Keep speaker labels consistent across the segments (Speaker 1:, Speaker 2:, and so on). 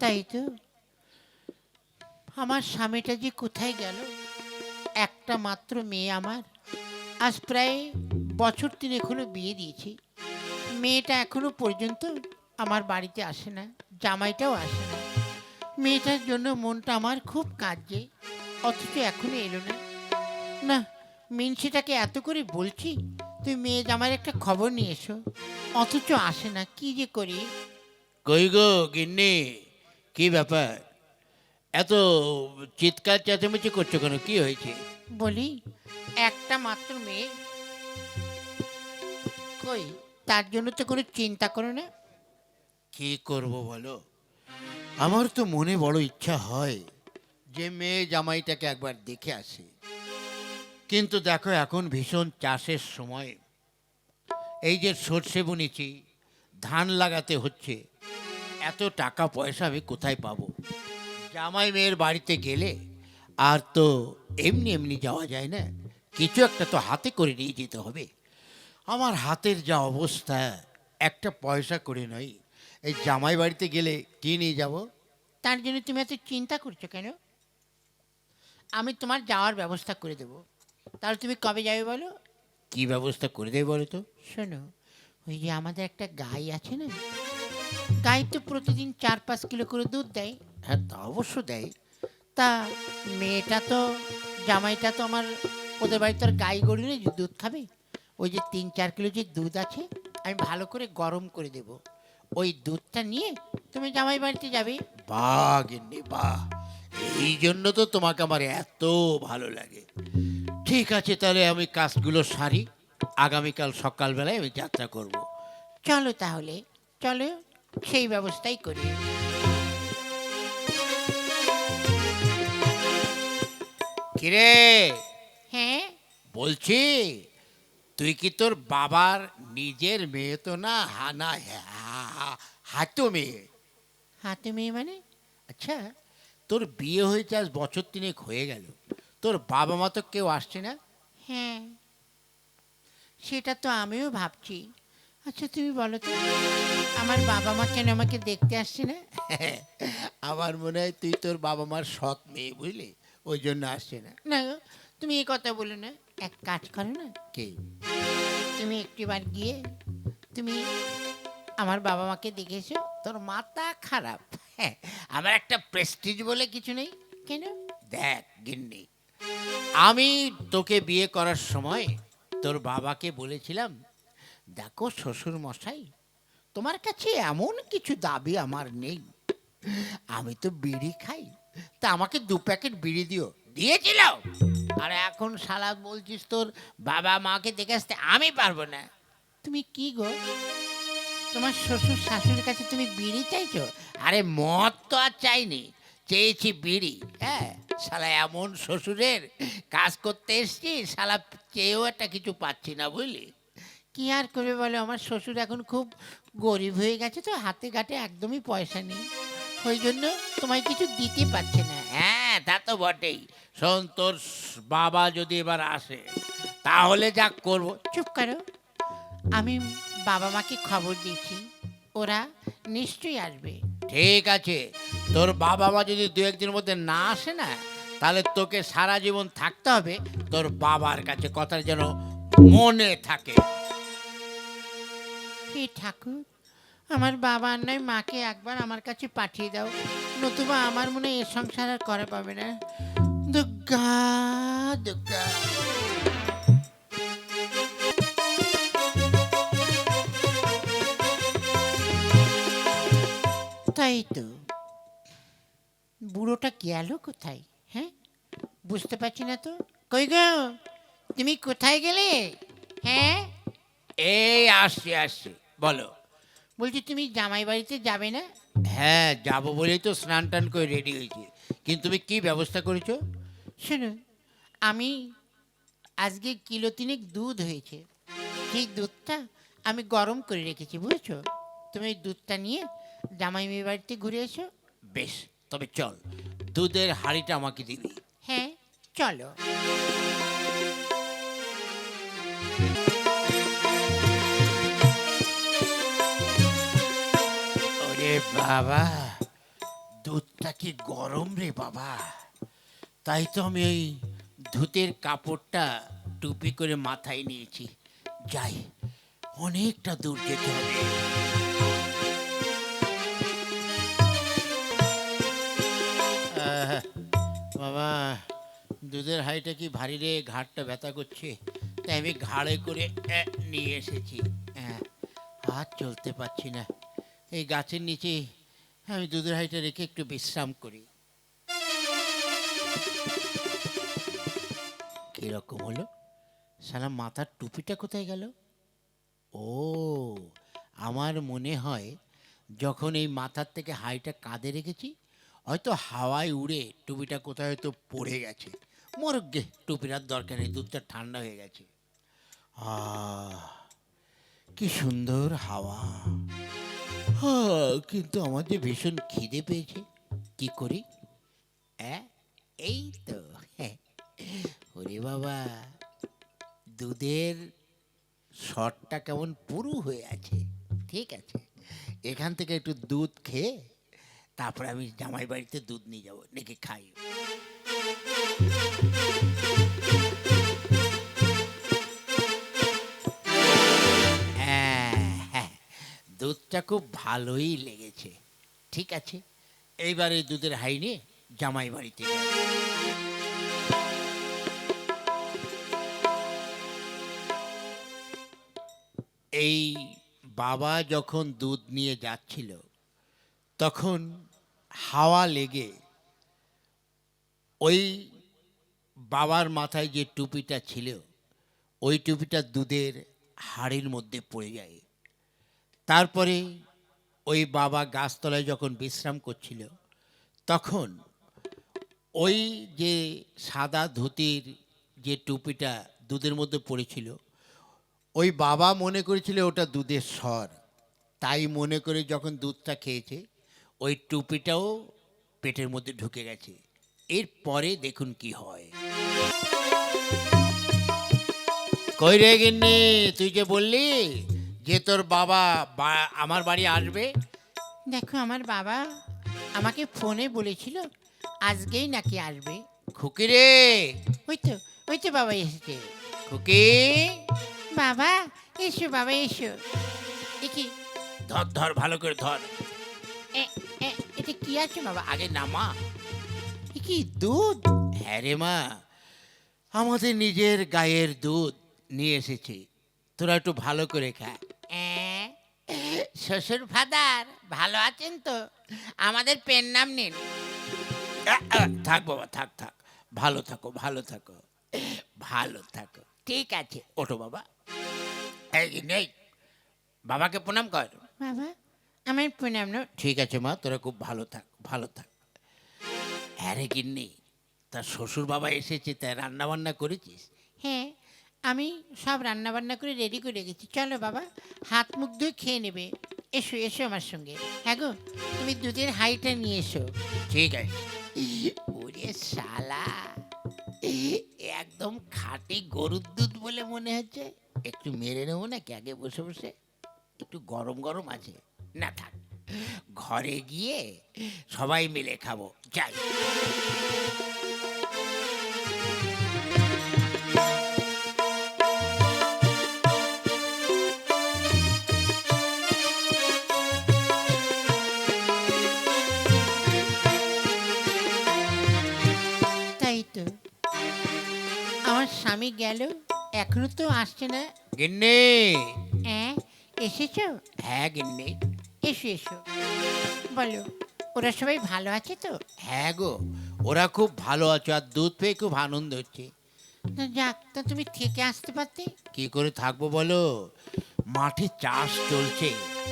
Speaker 1: তাই তো? আমার স্বামীটা যে কোথায় গেল? একটা মাত্র মেয়ে আমার। আজ প্রায় বছর তিন এখনও বিয়ে দিয়েছি। মেয়েটা এখনও পর্যন্ত আমার বাড়িতে আসে না, জামাইটাও আসে না। মেয়েটার জন্য মনটা আমার খুব কাঁদছে, অথচ এখনও এলো না। না, মিনসিটাকে এত করে বলছি, তুই মেয়ে জামাইয়ের একটা খবর নিয়ে এসো। অথচ আসে না, কি যে করি?
Speaker 2: কই গো, গিন্নি? কি ব্যাপার? এত চিৎকার চেঁচামেচি করছ কেন? কি হয়েছে?
Speaker 1: বলি একটা মাত্র মেয়ে। কই তার জন্য তো কোনো চিন্তা করো না।
Speaker 2: কি করব বলো? আমার তো মনে বড় ইচ্ছা হয় যে মেয়ে জামাইটাকে একবার দেখে আসি। কিন্তু দেখো এখন ভীষণ চাষের সময়। এই যে সর্ষে বুনেছি ধান লাগাতে হচ্ছে এত টাকা পয়সা আমি কোথায় পাবো? জামাই মেয়ের বাড়িতে গেলে আর তো এমনি এমনি যাওয়া যায় না। কিছু একটা তো হাতে করে নিয়ে যেতে হবে। আমার হাতের যা অবস্থা একটা পয়সা করে নয়। এই জামাই বাড়িতে গেলে কি নিয়ে যাব?
Speaker 1: তার জন্য তুমি এত চিন্তা করছ কেন? আমি তোমার যাওয়ার ব্যবস্থা করে দেবো। তাহলে তুমি কবে যাবে বলো?
Speaker 2: কি ব্যবস্থা করে দেবে বলো তো?
Speaker 1: শোনো ওই যে আমাদের একটা গাই আছে না? গাই তো প্রতিদিন চার পাঁচ কিলো করে দুধ দেয়।
Speaker 2: হ্যাঁ তা অবশ্য দেয়।
Speaker 1: তা মেয়েটা তো, জামাইটা তো আমার, ওদের বাড়িতে আর গাই গরু নেই, যে দুধ খাবে? ওই যে তিন চার কিলো যে দুধ আছে, আমি ভালো করে গরম করে দেব। ওই দুধটা নিয়ে তুমি জামাই বাড়িতে যাবে।
Speaker 2: বাহ গিন্নি বাহ এই জন্য তো তোমাকে আমার এত ভালো লাগে। ঠিক আছে, তাহলে আমি কাজগুলো সারি। আগামীকাল সকালবেলায় আমি যাত্রা করব।
Speaker 1: চলো তাহলে, চলো। সেই ব্যবস্থাই করি
Speaker 2: কিরে?
Speaker 1: হ্যাঁ?
Speaker 2: বলছি তুই কি তোর বাবার নিজের মেয়ে তো না? হানা হাতো মেয়ে।
Speaker 1: হাতে মেয়ে মানে?
Speaker 2: আচ্ছা তোর বিয়ে হয়েছে আজ বছর তিনেক হয়ে গেল। তোর বাবা মা তো কেউ আসছে না?
Speaker 1: হ্যাঁ। সেটা তো আমিও ভাবছি। আচ্ছা তুমি বলো তো। আমার বাবা মা কেন আমাকে দেখতে আসছে না?
Speaker 2: আমার মনে হয় তুই তোর বাবা মার সৎ মেয়ে বুঝলি? ওই জন্য আসছে না।
Speaker 1: না তুমি এই কথা বলো না। এক কাজ করো না।
Speaker 2: কে?
Speaker 1: তুমি একটিবার গিয়ে তুমি আমার বাবা মাকে দেখেছ
Speaker 2: তোর মাথা খারাপ। হ্যাঁ আমার একটা প্রেস্টিজ বলে কিছু নেই।
Speaker 1: কেন?
Speaker 2: দেখ গিন্নি আমি তোকে বিয়ে করার সময় তোর বাবাকে বলেছিলাম দেখো শ্বশুর মশাই তোমার কাছে এমন কিছু দাবি আমার নেই। আমি তো বিড়ি খাই, তা আমাকে দু প্যাকেট বিড়ি দিও। দিয়েছিল। আর এখন শালা বলছিস তোর বাবা মাকে দেখে আসতে আমি পারব না।
Speaker 1: তুমি কি গো? তোমার শ্বশুর শাশুড়ির কাছে তুমি বিড়ি চাইছো?
Speaker 2: আরে মদ তো আর চাইনি, চেয়েছি বিড়ি। হ্যাঁ শালা এমন শ্বশুরের কাজ করতে এসছি, শালা চেয়েও একটা কিছু পাচ্ছি না বুঝলি?
Speaker 1: কি আর করবে বলো? আমার শ্বশুর এখন খুব গরিব হয়ে গেছে তো হাতে ঘাটে একদমই পয়সা নেই। ওই জন্য তোমায় কিছু দিতে পারছে না।
Speaker 2: হ্যাঁ তা তো বটেই। শোন তোর বাবা যদি এবার আসে তাহলে যা করব।
Speaker 1: চুপ করো। আমি বাবা মাকে খবর দিয়েছি ওরা নিশ্চয়ই আসবে।
Speaker 2: ঠিক আছে। তোর বাবা মা যদি দু একদিনের মধ্যে না আসে না তাহলে তোকে সারা জীবন থাকতে হবে। তোর বাবার কাছে কথা যেন মনে থাকে।
Speaker 1: হে ঠাকুর, আমার বাবা আর নয়, মাকে একবার আমার কাছে পাঠিয়ে দাও। নতুবা আমার মনে এ সংসার আর করা পাবে না। দুর্গা দুর্গা তাই তো। বুড়োটা গেল কোথায় হ্যাঁ? বুঝতে পারছি না তো। কই গো, তুমি কোথায় গেলে? হ্যাঁ?
Speaker 2: এই আসছি, আসছে। বলো।
Speaker 1: বলছি তুমি জামাই বাড়িতে যাবে না?
Speaker 2: হ্যাঁ যাব বলেই তো স্নান টান করে রেডি হয়েছি। কিন্তু তুমি কি ব্যবস্থা করেছ?
Speaker 1: শোনো আমি আজকে কিলো তিনেক দুধ হয়েছে। সেই দুধটা আমি গরম করে রেখেছি বুঝেছ? তুমি ওই দুধটা নিয়ে জামাই মেয়ে বাড়িতে ঘুরে এসো।
Speaker 2: বেশ তবে চল দুধের হাঁড়িটা আমাকে দিবি।
Speaker 1: হ্যাঁ চলো।
Speaker 2: বাবা, দুধটা কি গরম রে বাবা? তাই তো আমি ওই ধুতের কাপড়টা টুপি করে মাথায় নিয়েছি। যাই, অনেকটা দূর যেতে হবে। বাবা, দুধের হাইটা কি ভারী রে? ঘাটটা ব্যথা করছে। তাই আমি ঘাড়ে করে নিয়ে এসেছি। হ্যাঁ হাত চলতে পারছি না। এই গাছের নিচে আমি দুধের হাইটা রেখে একটু বিশ্রাম করি। কীরকম হলো? সালা মাথার টুপিটা কোথায় গেল? ও, আমার মনে হয় যখন এই মাথার থেকে হাইটা কাঁধে রেখেছি, হয়তো হাওয়ায় উড়ে টুপিটা কোথায় হয়তো পড়ে গেছে। মরগে টুপির আর দরকার নেই, দুধটা ঠান্ডা হয়ে গেছে। আ কি সুন্দর হাওয়া। কিন্তু আমার যে ভীষণ খিদে পেয়েছে কি করি? অ্যাঁ, এই তো। হ্যাঁ। ওরে বাবা দুধের শটটা কেমন পুরু হয়ে আছে। ঠিক আছে এখান থেকে একটু দুধ খেয়ে তারপরে আমি জামাই বাড়িতে দুধ নিয়ে যাব নাকি খাই দুধটা খুব ভালোই লেগেছে। ঠিক আছে? এইবার এই দুধের হাই নিয়ে জামাই বাড়িতে। এই বাবা যখন দুধ নিয়ে যাচ্ছিল, তখন হাওয়া লেগে ওই বাবার মাথায় যে টুপিটা ছিল, ওই টুপিটা দুধের হাড়ির মধ্যে পড়ে যায়। তারপরে ওই বাবা গাছতলায় যখন বিশ্রাম করছিল, তখন ওই যে সাদা ধুতির যে টুপিটা দুধের মধ্যে পড়েছিল, ওই বাবা মনে করেছিল ওটা দুধের স্বর। তাই মনে করে যখন দুধটা খেয়েছে, ওই টুপিটাও পেটের মধ্যে ঢুকে গেছে। এরপরে দেখুন কি হয়। কই রে গিন্নি, তুই যে বললি যে তোর বাবা আমার বাড়ি আসবে?
Speaker 1: দেখো আমার বাবা আমাকে ফোনে বলেছিল আজকেই নাকি আসবে।
Speaker 2: খুকি রে!
Speaker 1: ওই তো ওই তো বাবা এসেছে।
Speaker 2: খুকি!
Speaker 1: বাবা এসো বাবা এসো। কি?
Speaker 2: ধর ধর ভালো করে ধর।
Speaker 1: এটা কি আছে বাবা?
Speaker 2: আগে নামা।
Speaker 1: কি দুধ?
Speaker 2: হ্যাঁ রে মা আমাদের নিজের গায়ের দুধ নিয়ে এসেছি। তোরা একটু ভালো করে খা।
Speaker 1: শ্বশুর ফাদার ভালো আছেন তো? আমাদের পেন নাম নিন।
Speaker 2: থাক বাবা থাক থাক। ভালো থাকো ভালো থাকো। ভালো থাকো।
Speaker 1: ঠিক আছে।
Speaker 2: ওঠো বাবা। এই নেই। বাবাকে প্রণাম কর।
Speaker 1: বাবা আমার প্রণাম নাও।
Speaker 2: ঠিক আছে মা তোরা খুব ভালো থাক ভালো থাক। আরে গিন্নি তার শ্বশুর বাবা এসেছে তাই রান্না বান্না করেছিস?
Speaker 1: হ্যাঁ। আমি সব রান্না বান্না করে রেডি করে রেখেছি। চলো বাবা হাত মুখ ধুয়ে খেয়ে নেবে। এসো এসো আমার সঙ্গে। হ্যাঁ গো তুমি দুধের হাইটা নিয়ে এসো।
Speaker 2: ঠিক আছে।
Speaker 1: ওরে শালা একদম খাঁটি গরুর দুধ বলে মনে হচ্ছে।
Speaker 2: একটু মেরে নেব নাকি আগে বসে বসে? একটু গরম গরম আছে। না থাক ঘরে গিয়ে সবাই মিলে খাব। যাই।
Speaker 1: গেল। এখনও তো আসছে না।
Speaker 2: গিন্নি।
Speaker 1: হ্যাঁ এসেছ?
Speaker 2: হ্যাঁ গিন্নি।
Speaker 1: এসো এসো। বলো ওরা সবাই ভালো আছে তো?
Speaker 2: হ্যাঁ গো ওরা খুব ভালো আছে আর দুধ পেয়ে খুব আনন্দ হচ্ছে।
Speaker 1: তা যাক তা তুমি থেকে আসতে পারতে?
Speaker 2: কি করে থাকব বলো? মাঠে চাষ চলছে।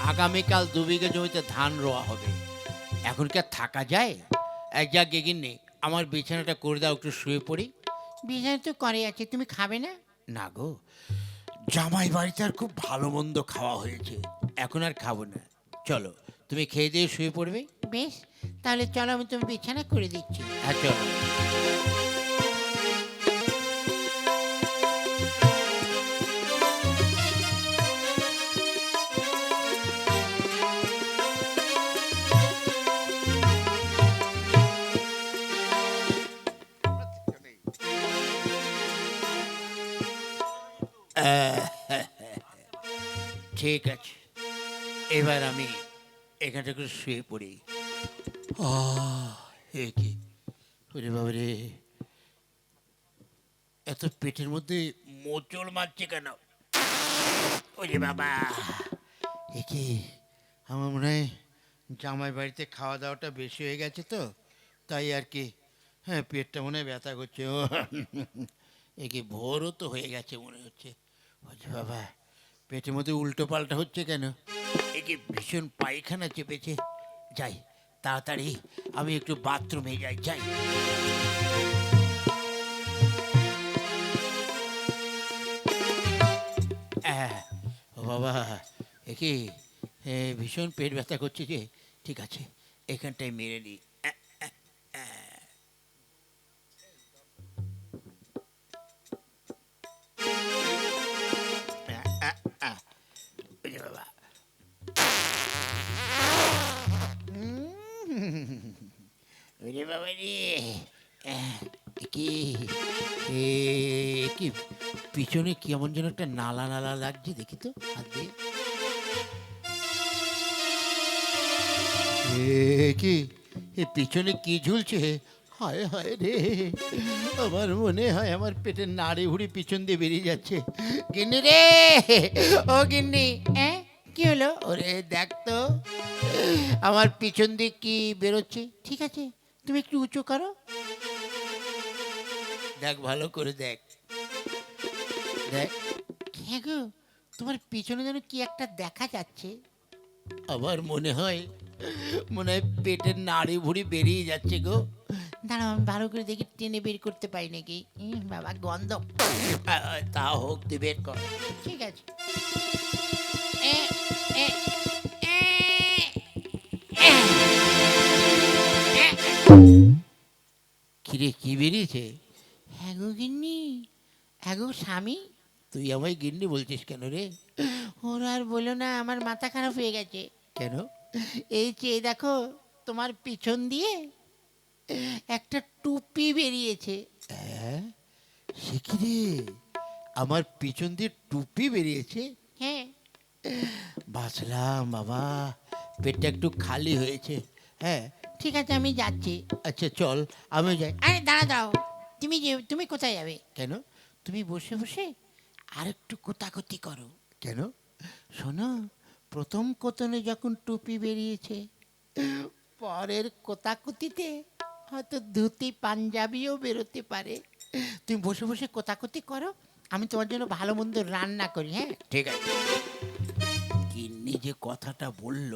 Speaker 2: আগামীকাল দু বিঘে জমিতে ধান রোয়া হবে। এখন কি আর থাকা যায়? এক যা গেগিন আমার বিছানাটা করে দাও একটু শুয়ে পড়ি।
Speaker 1: বিজয় তো করে আছে তুমি খাবে না?
Speaker 2: না গো জামাই বাড়িতে আর খুব ভালো মন্দ খাওয়া হয়েছে এখন আর খাব না। চলো তুমি খেয়ে দিয়ে শুয়ে পড়বে?
Speaker 1: বেশ তাহলে চলো আমি তুমি বিছানা করে দিচ্ছি।
Speaker 2: হ্যাঁ চলো। ঠিক আছে, এবার আমি এখানটা করে শুয়ে পড়ি। কি? ওরে বাবারে। এত পেটের মধ্যে মোচড় মারছে কেন? ওরে বাবা। এ কি? আমার মনে হয় জামাই বাড়িতে খাওয়া দাওয়াটা বেশি হয়ে গেছে তো, তাই আর কি। হ্যাঁ পেটটা মনে হয় ব্যথা করছে। ও, এ কি ভোরও তো হয়ে গেছে মনে হচ্ছে। বাবা। পেটের মধ্যে উল্টো পাল্টা হচ্ছে কেন? এ কি ভীষণ পায়খানা চেপেছে। যাই তাড়াতাড়ি আমি একটু বাথরুমে যাই যাই। আহ, ও বাবা এ কি ভীষণ পেট ব্যথা করছে যে। ঠিক আছে এখানটায় মেরে নিই বাবা ওরে বাবা রে কি পিছনে কেমন যেন একটা নালা নালা লাগছে, দেখি তো, হাত কি, এ, পিছনে কি ঝুলছে? হায় হায় রে। আমার মনে হয় আমার পেটের নাড়ি হুড়ি পিছন দিয়ে বেরিয়ে যাচ্ছে। গিন্নি রে ও গিন্নি। হ্যাঁ কি হলো? ওরে দেখ তো আমার পিছন দিয়ে কি বেরোচ্ছে? ঠিক আছে তুমি একটু উঁচু করো। দেখ ভালো করে দেখ। দেখ। হ্যাঁ গো? তোমার পিছনে যেন কি একটা দেখা যাচ্ছে। আবার মনে হয় মনে হয় পেটের নাড়ি ভুড়ি বেরিয়ে যাচ্ছে গো। দাঁড়াও আমি ভালো করে দেখি টেনে বের করতে পাই নাকি? উম, বাবা গন্ধ। তা হোক তুই বের কর। ঠিক আছে। এ, এ, এ, এ, এ। কিরে কি বেরিয়েছে? হ্যাঁ গো গিন্নি। হ্যাঁ গো স্বামী। তুই আমায় গিন্নি বলছিস কেন রে? ওর আর বলো না আমার মাথা খারাপ হয়ে গেছে। কেন? এই চেয়ে দেখো তোমার পিছন দিয়ে একটা টুপি বেরিয়েছে। হ্যাঁ? সে কি রে? আমার পিছন দিয়ে টুপি বেরিয়েছে? হ্যাঁ। বাঁচলাম বাবা। পেটটা একটু খালি হয়েছে। হ্যাঁ? ঠিক আছে আমি যাচ্ছি। আচ্ছা চল আমিও যাই। আরে দাঁড়া দাও তুমি যে তুমি কোথায় যাবে? কেন? তুমি বসে বসে আর একটু কোতাকুতি করো। কেন? শোনো প্রথম কোতনে যখন টুপি বেরিয়েছে পরের কোতাকুতিতে হয়তো ধুতি পাঞ্জাবিও বেরোতে পারে। তুমি বসে বসে কোতাকুতি করো আমি তোমার জন্য ভালো মন্দ রান্না করি হ্যাঁ? ঠিক আছে। গিন্নি যে কথাটা বলল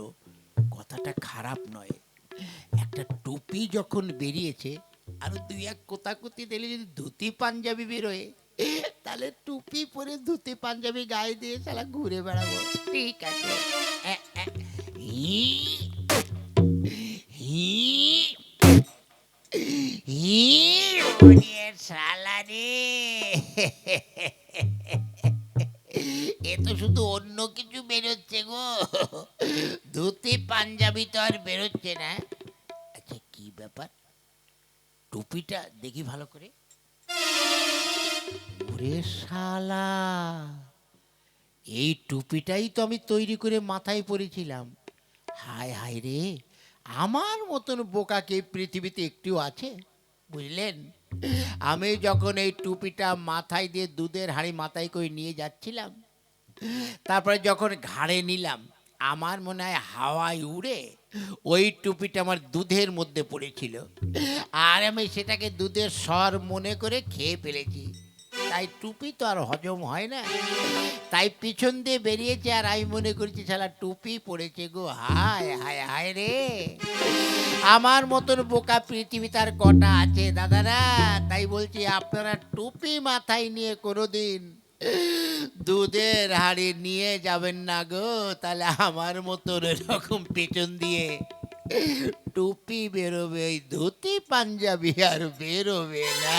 Speaker 2: কথাটা খারাপ নয়। একটা টুপি যখন বেরিয়েছে আর দুই এক কোতাকুতি দিলে যদি ধুতি পাঞ্জাবি বেরোয় তাহলে টুপি পরে ধুতি পাঞ্জাবি গায়ে দিয়ে সালা ঘুরে বেড়াবো। ঠিক আছে। এ, ওরে শালা রে এ তো শুধু অন্য কিছু বেরোচ্ছে গো। ধুতি, পাঞ্জাবি তো আর বেরোচ্ছে না। আচ্ছা কি ব্যাপার? টুপিটা দেখি ভালো করে। ওরে এই টুপিটাই তো আমি তৈরি করে মাথায় পরেছিলাম। হায় হায় রে, আমার মতন বোকাকে পৃথিবীতে একটিও আছে? বুঝলেন? আমি যখন এই টুপিটা মাথায় দিয়ে দুধের হাঁড়ি মাথায় করে নিয়ে যাচ্ছিলাম, তারপরে যখন ঘাড়ে নিলাম, আমার মনে হয় হাওয়ায় উড়ে ওই টুপিটা আমার দুধের মধ্যে পড়েছিল। আর আমি সেটাকে দুধের স্বর মনে করে খেয়ে ফেলেছি। তাই টুপি তো আর হজম হয় না। তাই পিছন দিয়ে বেরিয়েছে আর আমি মনে করছি, শালা, টুপি পড়েছে গো, হায় হায় হায় রে। আমার মতন বোকা পৃথিবী তার কটা আছে, দাদারা? তাই বলছি, আপনারা টুপি মাথায় নিয়ে কোনোদিন দুধের হাড়ি নিয়ে যাবেন না গো। তাহলে আমার মতন এরকম পেছন দিয়ে টুপি বেরোবে, ওই ধুতি পাঞ্জাবি আর বেরোবে না।